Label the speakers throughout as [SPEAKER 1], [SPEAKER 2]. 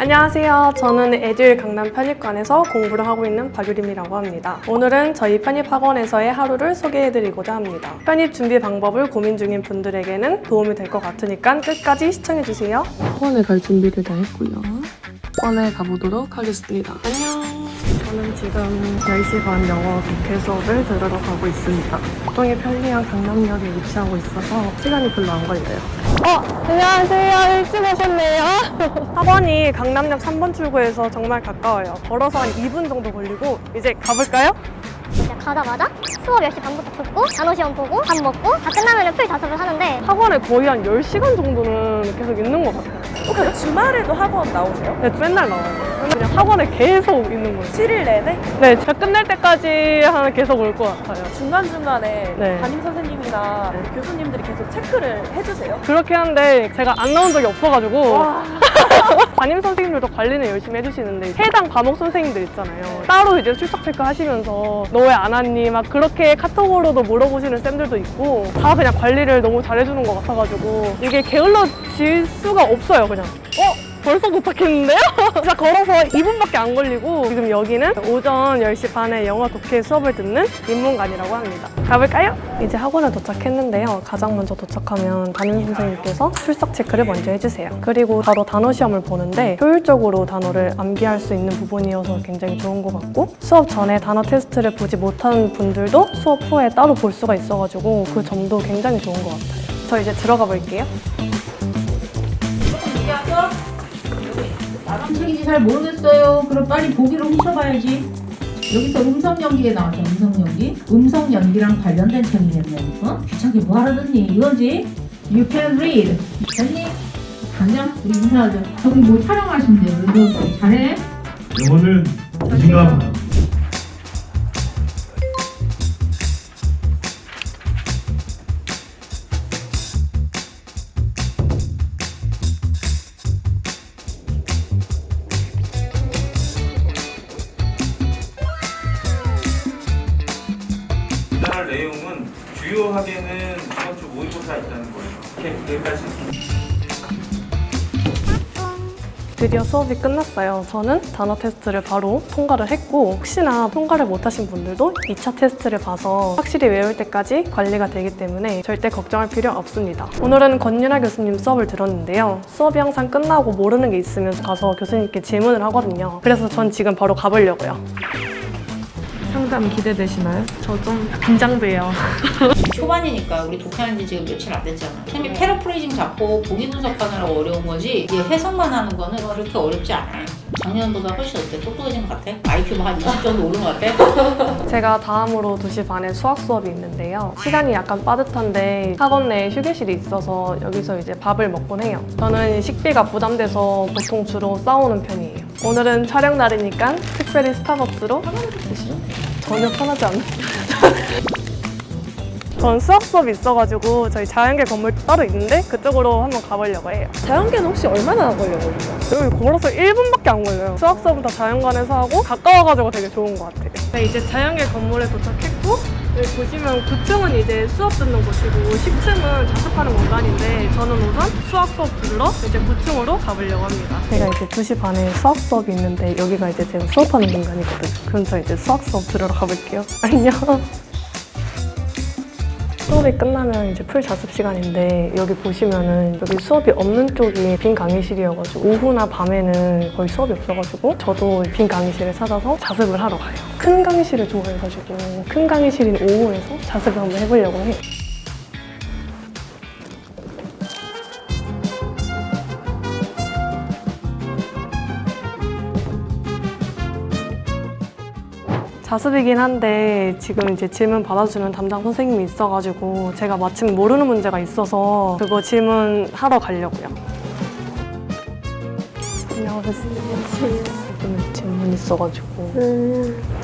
[SPEAKER 1] 안녕하세요. 저는 에듀 강남 편입관에서 공부를 하고 있는 박유림이라고 합니다. 오늘은 저희 편입학원에서의 하루를 소개해드리고자 합니다. 편입 준비 방법을 고민 중인 분들에게는 도움이 될 것 같으니까 끝까지 시청해주세요. 학원에 갈 준비를 다 했고요. 학원에 가보도록 하겠습니다. 안녕. 저는 지금 10시 반 영어 독해 수업을 들으러 가고 있습니다. 교통이 편리한 강남역에 위치하고 있어서 시간이 별로 안 걸려요. 어, 안녕하세요. 일찍 오셨네요. 학원이 강남역 3번 출구에서 정말 가까워요. 걸어서 한 2분 정도 걸리고 이제 가볼까요?
[SPEAKER 2] 이제 가자마자 수업 10시 반부터 듣고 단어 시험 보고 밥 먹고 다 끝나면 풀 자습을 하는데
[SPEAKER 1] 학원에 거의 한 10시간 정도는 계속 있는 것 같아요.
[SPEAKER 3] 혹시 주말에도 학원 나오세요?
[SPEAKER 1] 네, 맨날 나와요. 그냥 학원에 계속 있는 거예요.
[SPEAKER 3] 7일 내내?
[SPEAKER 1] 네, 제가 끝날 때까지 한 계속 올 것 같아요.
[SPEAKER 3] 중간중간에
[SPEAKER 1] 네.
[SPEAKER 3] 담임 선생님이나 우리 교수님들이 계속 체크를 해주세요?
[SPEAKER 1] 그렇긴 한데 제가 안 나온 적이 없어가지고
[SPEAKER 3] 와,
[SPEAKER 1] 담임 선생님들도 관리는 열심히 해주시는데 해당 과목 선생님들 있잖아요. 따로 이제 출석 체크 하시면서 너 왜 안 왔니? 막 그렇게 카톡으로도 물어보시는 쌤들도 있고 다 그냥 관리를 너무 잘해주는 것 같아가지고 이게 게을러질 수가 없어요 그냥. 어? 벌써 도착했는데요? 진짜 걸어서 2분밖에 안 걸리고 지금 여기는 오전 10시 반에 영어 독해 수업을 듣는 입문관이라고 합니다. 가볼까요? 이제 학원에 도착했는데요. 가장 먼저 도착하면 담임 선생님께서 출석 체크를 먼저 해주세요. 그리고 바로 단어 시험을 보는데 효율적으로 단어를 암기할 수 있는 부분이어서 굉장히 좋은 것 같고 수업 전에 단어 테스트를 보지 못한 분들도 수업 후에 따로 볼 수가 있어가지고 그 점도 굉장히 좋은 것 같아요. 저 이제 들어가 볼게요.
[SPEAKER 4] 무슨인지 잘 모르겠어요. 그럼 빨리 보기를 훔쳐봐야지. 여기서 음성 연기에 나왔죠. 음성 연기. 음성 연기랑 관련된 책이겠네. 어? 귀찮게 뭐 하러 듣니? 이거지? You can read. 됐니? 당장 우리 인사하죠. 저기 뭐 촬영하신대요. 이거 잘해.
[SPEAKER 5] 영어는 자신감
[SPEAKER 6] 내용은 주요하게는 이번 주 모의고사 있다는 거예요. 이렇게 여기까지.
[SPEAKER 1] 드디어 수업이 끝났어요. 저는 단어 테스트를 바로 통과를 했고 혹시나 통과를 못하신 분들도 2차 테스트를 봐서 확실히 외울 때까지 관리가 되기 때문에 절대 걱정할 필요 없습니다. 오늘은 권윤아 교수님 수업을 들었는데요. 수업이 항상 끝나고 모르는 게 있으면 가서 교수님께 질문을 하거든요. 그래서 전 지금 바로 가보려고요. 상담 기대되시나요? 저 좀 긴장돼요.
[SPEAKER 7] 초반이니까 우리 독해한 지 지금 며칠 안 됐잖아. 쌤이 패러프레이징 잡고 보기 분석하느라고 어려운 거지 이게 해석만 하는 거는 그렇게 어렵지 않아요. 작년보다 훨씬 어때? 똑똑해진 것 같아? IQ가 한20 정도 오른 것 같아?
[SPEAKER 1] 제가 다음으로 2시 반에 수학 수업이 있는데요. 시간이 약간 빠듯한데 학원 내에 휴게실이 있어서 여기서 이제 밥을 먹곤 해요. 저는 식비가 부담돼서 보통 주로 싸우는 편이에요. 오늘은 촬영 날이니까 특별히 스타벅스로 전혀 편하지 않아요. 전 수학 수업이 있어가지고 저희 자연계 건물 따로 있는데 그쪽으로 한번 가보려고 해요.
[SPEAKER 3] 자연계는 혹시 얼마나 걸려요?
[SPEAKER 1] 여기 걸어서 1분밖에 안 걸려요. 수학 수업은 다 자연관에서 하고 가까워가지고 되게 좋은 것 같아요. 네, 이제 자연계 건물에 도착했고 여기 보시면 9층은 이제 수업 듣는 곳이고 10층은 자습하는 공간인데 저는 우선 수학 수업 들으러 이제 9층으로 가보려고 합니다. 제가 이제 2시 반에 수학 수업이 있는데 여기가 이제 제가 수업하는 공간이거든요. 그럼 저 이제 수학 수업 들으러 가볼게요. 안녕. 수업이 끝나면 이제 풀 자습 시간인데 여기 보시면은 여기 수업이 없는 쪽이 빈 강의실이어가지고 오후나 밤에는 거의 수업이 없어가지고 저도 빈 강의실을 찾아서 자습을 하러 가요. 큰 강의실을 좋아해가지고 큰 강의실인 오후에서 자습을 한번 해보려고 해요. 자습이긴 한데 지금 이제 질문 받아주는 담당 선생님이 있어가지고 제가 마침 모르는 문제가 있어서 그거 질문 하러 가려고요. 안녕하세요. 오늘 질문 있어가지고.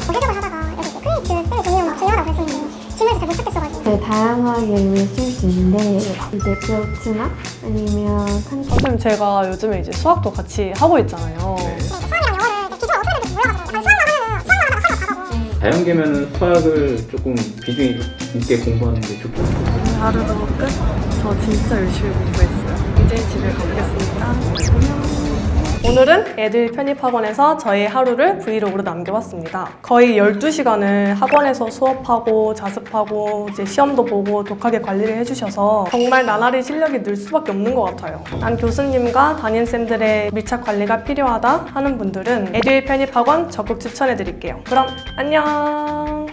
[SPEAKER 2] 독해적을 하다가 여기 이제 크리에이트 쌤의 종이랑 막 중요하다고 했었는데 질문에서 잘못 찾겠어가지고
[SPEAKER 8] 네, 다양하게 쓸 수 있는데 이제 프로트나 아니면 컨
[SPEAKER 1] 선생님 제가 요즘에 이제 수학도 같이 하고 있잖아요.
[SPEAKER 9] 자연계면은 수학을 조금 비중 있게 공부하는 게 좋겠죠.
[SPEAKER 1] 하루도 끝. 저 진짜 열심히 공부했어요. 이제 집에 가보겠습니다. 오늘은 애들 편입학원에서 저의 하루를 브이로그로 남겨봤습니다. 거의 12시간을 학원에서 수업하고 자습하고 이제 시험도 보고 독하게 관리를 해주셔서 정말 나날이 실력이 늘 수밖에 없는 것 같아요. 난 교수님과 담임쌤들의 밀착 관리가 필요하다 하는 분들은 에듀의 편입학원 적극 추천해드릴게요. 그럼 안녕!